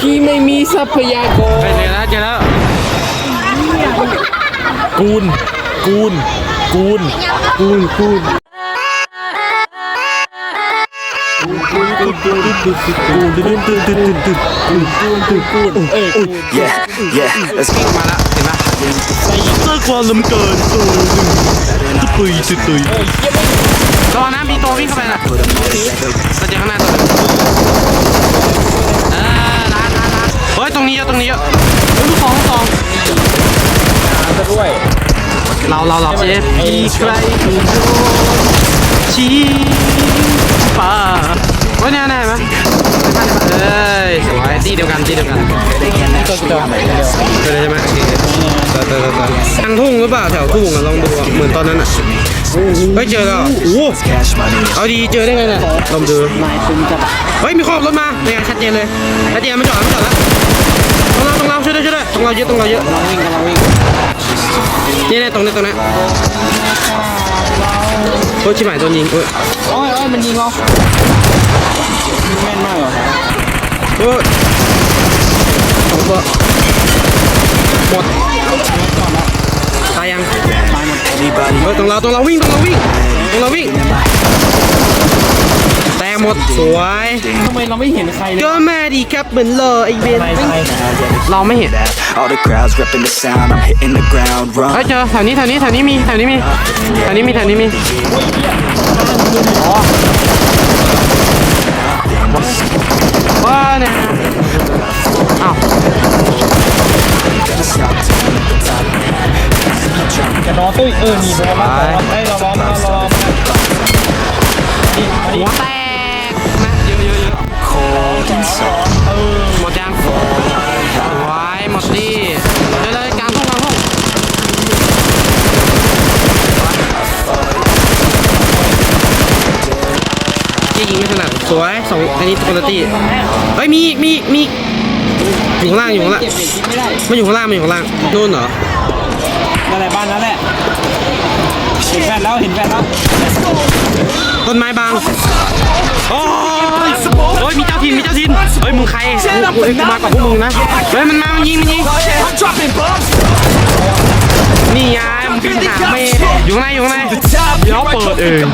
ที่ไม่มีทรัพยากรเจอแล้วเจอแล้วกูนกูนกูนกูนกูน Yeah, yeah, let's go. มาแล้วเห็นปะสร้างความลำเกินตัวหนึ่งตุตุยตุตุยระวังนะมีตัววิ่งเข้าไปนะเราเจอข้างหน้าตัวหนึงเออร้านร้านร้านเฮ้ยตรงนี้เยอะตรงนี้เยอะเฮ้ยลูกสองลูกสองจะด้วยเราเราเราเอฟอีใครคือโยชีป่าเฮ้ยเนี่ยเนี่ยเห็นไหมเอ้ยสวยตีเดียวกันตีเดียวกันตัวตัวเจอใช่ไหมโอเคเจอเจอเจอเจอกลางทุ่งหรือเปล่าแถวทุ่งอะลองดูอะเหมือนตอนนั้นอะเฮ้ยเจอแล้วเหรอโอ้เอาดีเจอได้ไงเนี่ยลองดูเฮ้ยมีขอบรถมาเนี่ยชัดเจนเลยชัดเจนไม่จอดไม่จอดแล้ว รงเราตรงเราช่วยด้วยช่วยด้วยตรงเราเยอะตรงเราเยอะกำลังวิ่งกำลังวิ่งนี่นี่ตรงนี้ตรงนี้โอ้ยชิบหายโดนยิงเอ้ยโอ้ยโอ้ยมันยิงเรายิงแม่นมากเหรอโอ้ยสองตัวหมดตายยัง Anybody เฮ้ยตรงเราตรงเราวิ่งตรงเราวิ่งตรงเราวิ่งแตก หมดสวยทำไมเราไม่เห็นใครเลยก็มาดีครับเหมือนเลอไอเวนเราไม่เห็น All the crowds repping the sound. I'm hitting the ground. เฮ้ย Run. เจอแถวนี้แถวนี้แถวนี้มีแถวนี้มีแถวนี้มีแถวนี้มีว้าเนี่ยอ้าวจะนอนตุ้ยเออหนีไปแล้วมาเฮ้ยเราล้อมเราล้อมนี่มาดิหัวแตก Cold and soft. หมดยังไว้หมดดิเดี๋ยวเลยกลางทุ่งกลางทุ่งยิงไม่ถนัดสวยสองอันนี้ตัวละตีเฮ้ยมีอีกมีอีกมีอีกอยู่ข้างล่างอยู่ข้างล่างเก็บเด็กคิดไม่ได้มันอยู่ข้างล่างมันอยู่ข้างล่างนู่นเหรอ นั่นแหละบ้านนั่นแหละ เห็นแฟนแล้วเห็นแฟนแล้วต้นไม้บางโอ้ยโอ้ยมีเจ้าถิ่นมีเจ้าถิ่นเฮ้ยมึงใครกูกูมากับพวกมึงนะเฮ้ยมันมามันยิงมันยิงนี่ไงมึงเป็นหางเมย์อยู่ข้างในอยู่ข้างในเดี๋ยวเปิดเอง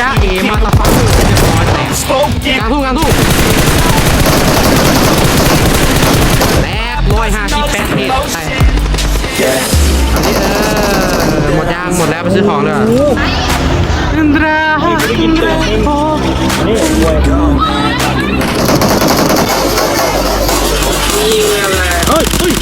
จ้าเอมาตะฟังกางทุ่งกางทุ่งแตกร้อยห้าสิบแปดเมตร หมดย่างหมดแล้วไปซื้อของเลยอินทราอินทราโอนี่รวยเฮ้ยเฮ้ย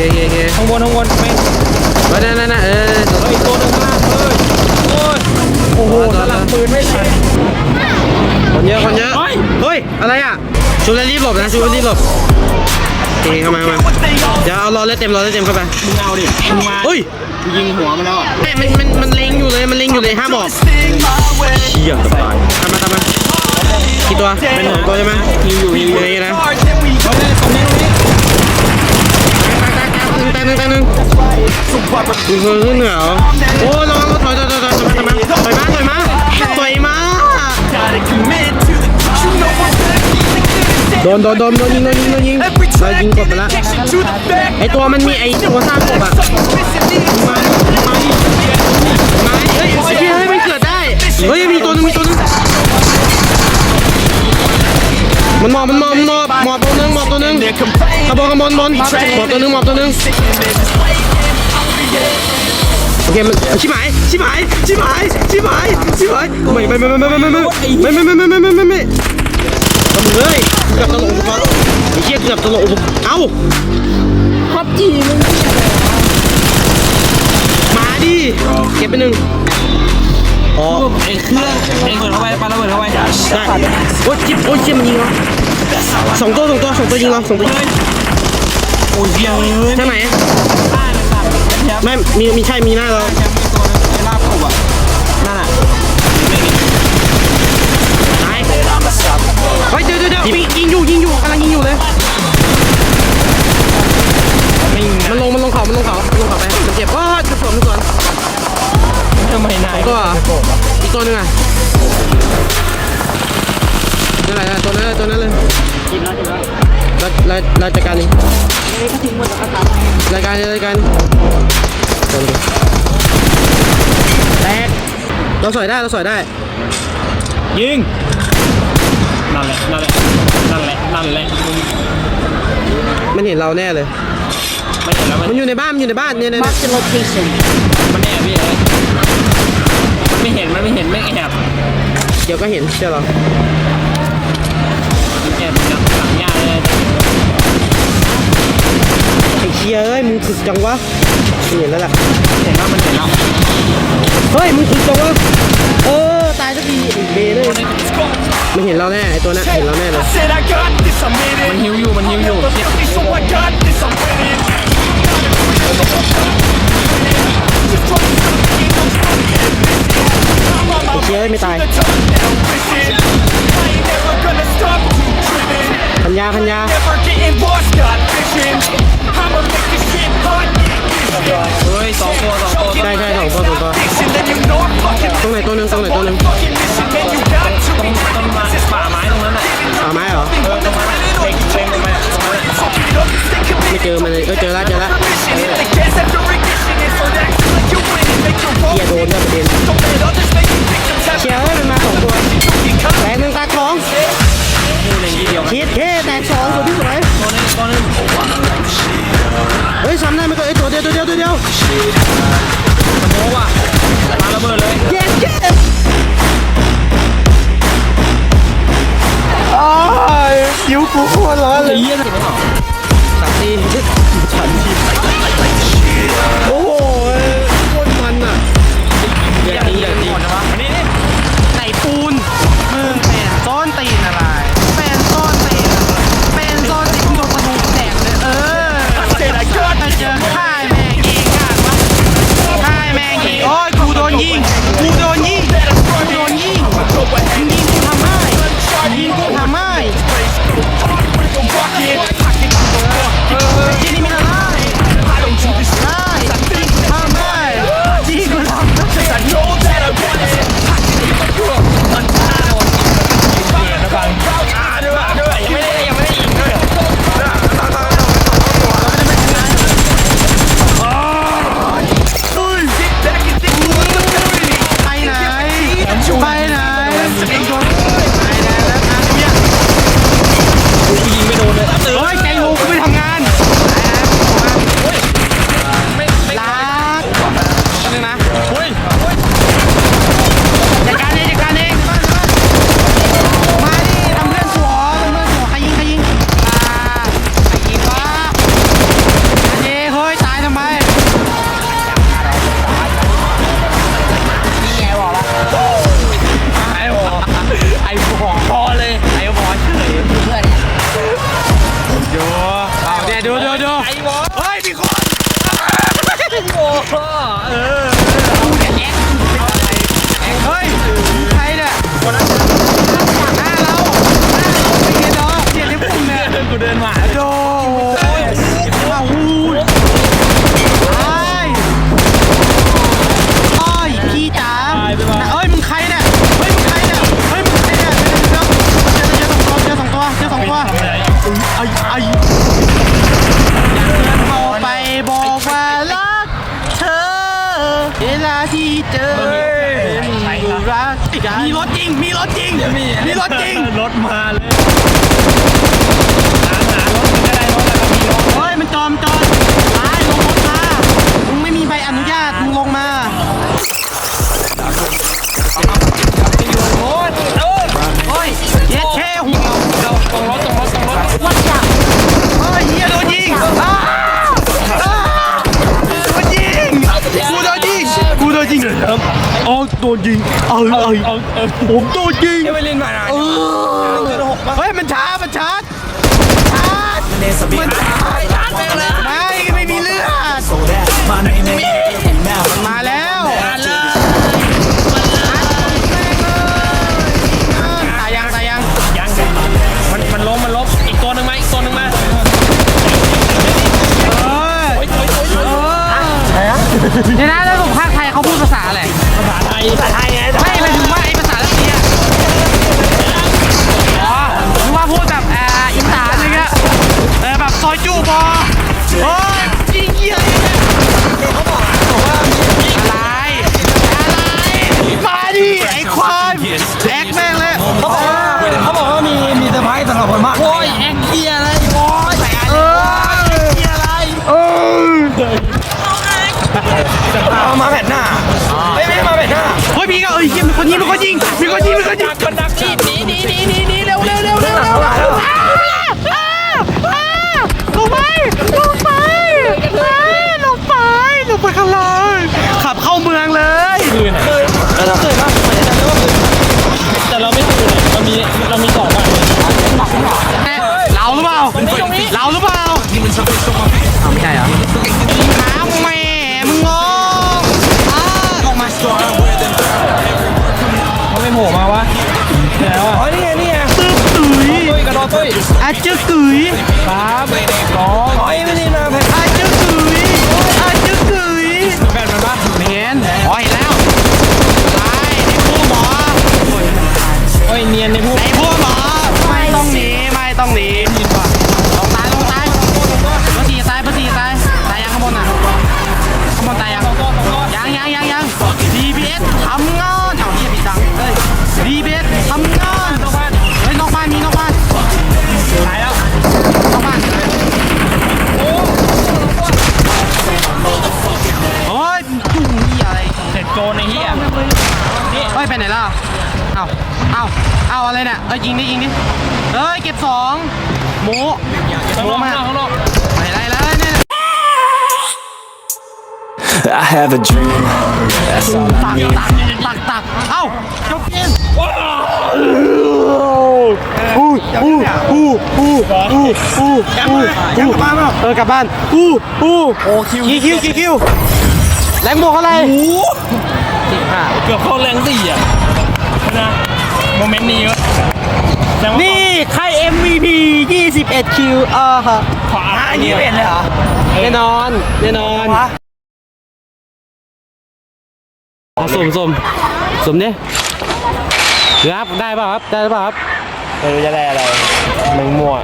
เคโอเคโอเคข้างบนข้างบนไม่เฮ้ยนั่นนั่นนั่นเออเฮ้ยตัวหนึงข้างล่างเฮ้ยโอ้ยโอ้โหสลับปืนไม่ทันคนเยอะคนเยอะเฮ้ยเฮ้ยอะไรอะชูแล้วรีบหลบนะชูแล้วรีบหลบโอเคเข้ามาเข้ามาเดี๋ยวเอารอเลือดเต็มรอเลือดเต็มเข้าไปมึงเอาดิมึงมาเฮ้ยยิงหัวมันแล้วอะเฮ้ยมันมันมันเล็งอยู่เลยมันเล็งอยู่เลยห้ามบอกเชี่ยสบายตามมาตามมากี่ตัวเป็นสองตัวใช่ไหมยิงอยู่ยิงอยู่อย่างนี้นะ มึงเคยขึ้นเหนือเรอโอ้ระวังถอยถอยถอยถอยถอยมาถอยมาถอยมาถอยมาโดนโดนโดนโดนยิงโดนยิงโดนยิงเรายิงกดไปละไอตัวมันมีไอตัวสร้างกบอะมาเฮ้ยไอ้เหี้ยเฮ้ยมันเกิดได้เฮ้ยมีตัวหนึงมีตัวหนึงมันหมอบมันหมอบมันหมอบหมอบตัวหนึงหมอบตัวหนึงขบวนขบวนบนหมอบตัวหนึงหมอบตัวหนึง โอเคมันชิบหายชิบหายชิบหายชิบหายชิบหายไม่ไม่ไม่ไม่ไม่ไม่ไม่ไม่ไม่ไม่ไม่ไม่ไม่ไม่ไม่ทำเลยเกือบตลกอุปกรณ์ไอ้เหี้ยเกือบตลกอุปกรณ์เอ้าพับจีมึงมาดิเก็บไปหนึ่งอ๋อไอ้เครื่องไอ้เปิดเข้าไปปาระเบิดเข้าไปได้โอ้ยจิ๊บโอ้ยเชี่ยมันยิงเราสองตัวสองตัวสองตัวยิงเราสองตัวโอ้ยเหี้ยเลยทางไหน บ้านเลยสัตว์มี มีใช่ มีหน้าเรายังมีตัวนึงในลาบกูอะนั่นอะตายเฮ้ยเดี๋ยวเดี๋ยวเดี๋ยวยิงยิงอยู่ยิงอยู่กำลังยิงอยู่เลยไม่ยิงมันลง มันลงเขา มันลงเขา มันลงเขาไปมันเจ็บว้าจะสวนมันสวนทำไมนายตัวอีกตัวหนึงอะนั่นแหละตัวนั้นตัวนั้นเลยเราเราเราจัดการเองรายการรายการ ตัวนี้แตกเราสอยได้ เราสอยได้ ยิง นั่นแหละ นั่นแหละ นั่นแหละ นั่นแหละมึงมันเห็นเราแน่เลย ไม่เห็นแล้วมันมันอยู่ในบ้าน มันอยู่ในบ้านเนี่ยเนี่ยเนี่ย Marked a location. มันแอบพี่เอ้ยมันไม่เห็น มันไม่เห็น ไม่แอบ เดี๋ยวก็เห็นเชื่อเรามันแอบหลังหลังยาเลย ไอ้เชียเอ้ยมึงถึกจังวะมึง เห็นแล้วล่ะเห็นว่ามันเห็นแล้วเฮ้ยมึงถึกจังวะเออตายสักทีไอ้เบเลยมันเห็นเราแน่ไอ้ตัวนั้นเห็นเราแน่เลย Said I got this, I'm in มัน it. หิวอยู่มันหิวอยู่เจ็บ So I got this, I'm winning. ไอ้เชียเอ้ยไม่ตาย The top now, listen. I ain't never gonna stop too driven. พันยาพันยา เฮ้ยสองตัตัวใช่ตัองตรงไหนตัวหนึ่งตรงไหนตัวหนึ่งตรงงมาป่าไม้ตรงนั้นอะป่าไม้เหรอเองนั้เล็งตรงนั้นไม่เจอมันเลยเอเจอแล้วเจอแล้วเฮียโดนเนี่ยประเด็นเชียร์ให้มันมาสองตัว เฮ้ยซ้ำได้ไโหเออเฮ้ยใครเนี่ยหน้าเราหน้าเราไม่เห็นเหรอเสียงที่ปุ่มเนี่ยกูเดินมาโดว้าวไอ้ไอ้ยพี่จ๋าเอ้ยมึงใครเนี่ยเฮ้ยมึงใครเนี่ยเฮ้ยมึงใครเนี่ยเดี๋ยวเดี๋ยวเจอเจอสองตัวเจอสองตัวเจอสองตัวไอ้ไอ้ มีรถจริง มีรถจริง มีรถจริง รถมาเลย นยิงเอ้ยเอ้ยเอาเออผมโดนยิงยังไม่เล่นมานานเออเฮ้ยมันช้ามันช้าช้ามันช้าไม่ไม่มีเลือด So that my name ain't มัน โอ้ยจริงเหี้ยเขาบอกว่าอะไรอะไรมาดิไอ้ควายแอกแม่งเลยเขาบอกว่าเขาบอกว่ามีมีเซอร์ไพรส์สำหรับคนมากโอ้ยแอกเกียอะไรโอ้ยเออเกียอะไรเออเอามาแผ่นหน้าไม่ไม่มาแผ่นหน้าเฮ้ยพี่ก็เอ้ยเหี้ยมีคนยิงมีคนยิงมีคนยิงมีคนยิงคนดักที่หนีหนีหนีหนีหนีเร็วเร็วเร็วเร็วเร็ว เดี๋ยวอะอ๋อนี่ไงนี่ไงตึ๊บตุ๋ยตุ้ยกระโดดตุ้ยอาจื้อตุ๋ยสามสองอ๋อไม่นี่นะแผ่นอาจื้อตุ๋ยอาจื้อตุ๋ยแผ่นมันปะไม่เห็นอ๋อเห็นแล้วไปในผู้หมอโอ้ยเนียนในผู้ในผู้หมอไม่ต้องหนีไม่ต้องหนี เอาอะไรเนี่ย เอ้ยยิงดิยิงดิเอ้ยเก็บสองหมูข้างหมูนอกมาข้างนอกไปไรเลยเนี่ย I have a dream, that's all I ตัก need ตักตักตักเอ้าจบเกมยังกลับบ้านเปล่าเออกลับบ้านอู้อู้โอ้คิวกี่คิวกี่คิวแรงบวกอะไรสิบห้าเกือบเข้าแรงสี่อะนะ โมเมนต์นี้วะแสดงว่านี่ใคร MVP 21 คิวเออฮะขวายี่สิบเอ็ดเลยเหรอแน่นอน แน่นอนเอาสุ่มสุ่มสุ่มดิเดี๋ยวครับ ได้ป่ะครับ ได้หรือเปล่าครับเออจะได้อะไรมึงมั่ว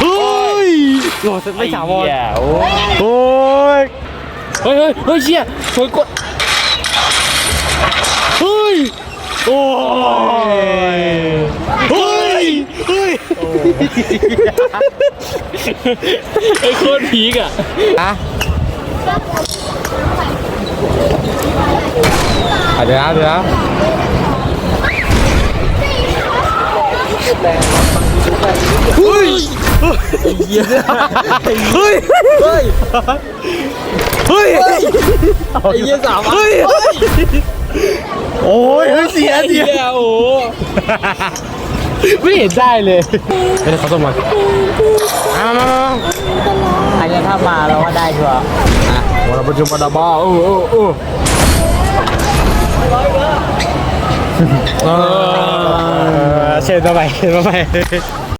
เฮ้ยโหไม่ถาวรเหี้ยโอ้โอ้ย เฮ้ยเฮ้ยเฮ้ยเชี่ยสวยกดเฮ้ย โอ้ยเฮ้ยเฮ้ยไอ้โคตรพีกอะอะอะเดี๋ยวนะเดี๋ยวนะเฮ้ยเฮ้ยเฮ้ยเฮ้ยเฮ้ยไอ้เหี้ยสามเฮ้ย โอ้ยเฮ้ยเสียเสียเหี้ยโอ้โหไม่เห็นได้เลยไม่ได้เขาส่งมามามามาอันนี้ถ้ามาเราก็ได้ชัวร์วันละประชุมวันละบ้าโอ้โอ้โอ้เชิญมาไปเชิญมาไป